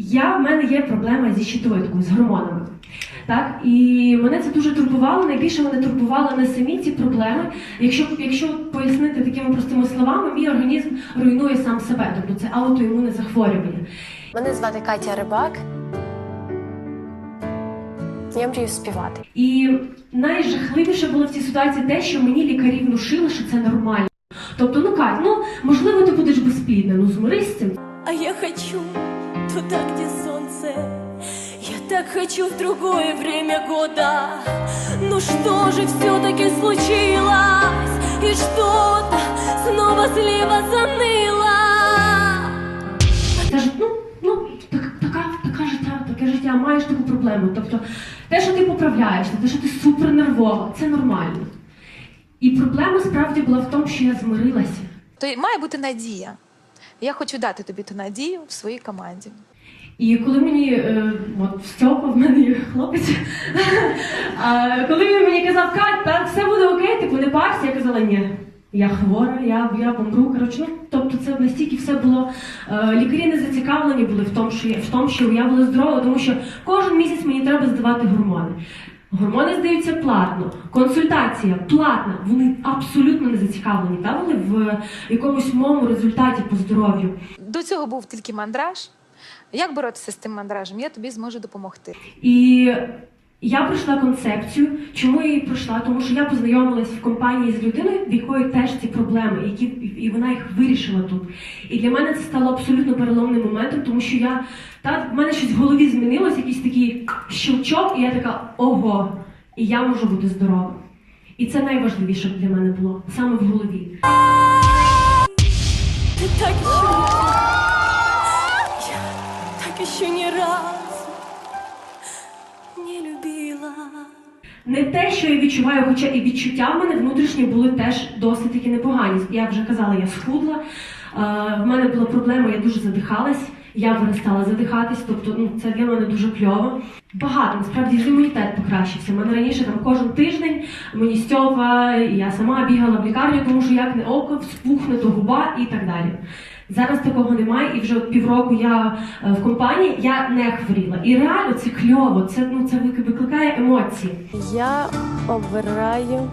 Я в мене є проблема зі щитовидкою, з гормонами. Так, і мене це дуже турбувало. Найбільше мене турбували не самі ці проблеми. Якщо, якщо пояснити такими простими словами, мій організм руйнує сам себе, тобто це аутоімунне захворювання. Мене звати Катя Рибак. Я мрію співати. І найжахливіше було в цій ситуації те, що мені лікарі внушили, що це нормально. Тобто, ну Кать, ну можливо, ти будеш безплідна, ну змирись з цим. А я хочу туда, где солнце Я так хочу в другое время года Ну что же все-таки случилось И что-то снова слева заныло Кажуть, ну, ну так, така, така життя, таке життя, маєш таку проблему. Тобто, те, що ти поправляєшся, те, що ти супер нервова, це нормально. І проблема справді була в тому, що я змирилася. То має бути надія. Я хочу дати тобі ту надію в своїй команді. І коли мені е, от Стьопа, в мене є хлопець, а, коли він мені казав, Кать, та все буде окей, типу не парся, я казала, ні. Я хвора, я, я помру. Коротше, ну, тобто це настільки все було. Е, лікарі не зацікавлені були в тому, що я в тому, що я була здорова, тому що кожен місяць мені треба здавати гормони. Гормони здаються платно, консультація платна. Вони абсолютно не зацікавлені. Та вони в якомусь моєму результаті по здоров'ю. До цього був тільки мандраж. Як боротися з тим мандражем? Я тобі зможу допомогти. І я пройшла концепцію. Чому я її пройшла? Тому що я познайомилась в компанії з людиною, в якої теж ці проблеми, які і вона їх вирішила тут. І для мене це стало абсолютно переломним моментом, тому що я та в мене щось в голові змінилось, якийсь такий щелчок, і я така ого, і я можу бути здорова. І це найважливіше для мене було саме в голові. Ты так еще Я так еще ни разу Не любила Не те, що я відчуваю, хоча і відчуття в мене внутрішні були теж досить таки непогані. Я вже казала, я схудла. Е, в мене була проблема, я дуже задихалась. Я перестала задихатись, тобто ну це для мене дуже кльово. Багато насправді імунітет покращився. У мене раніше там кожен тиждень мені Стьопа, я сама бігала в лікарню, тому що як не око, вспухне то губа і так далі. Зараз такого немає, і вже півроку я е, в компанії я не хворіла. І реально це кльово, це ну це викликає емоції. Я обираю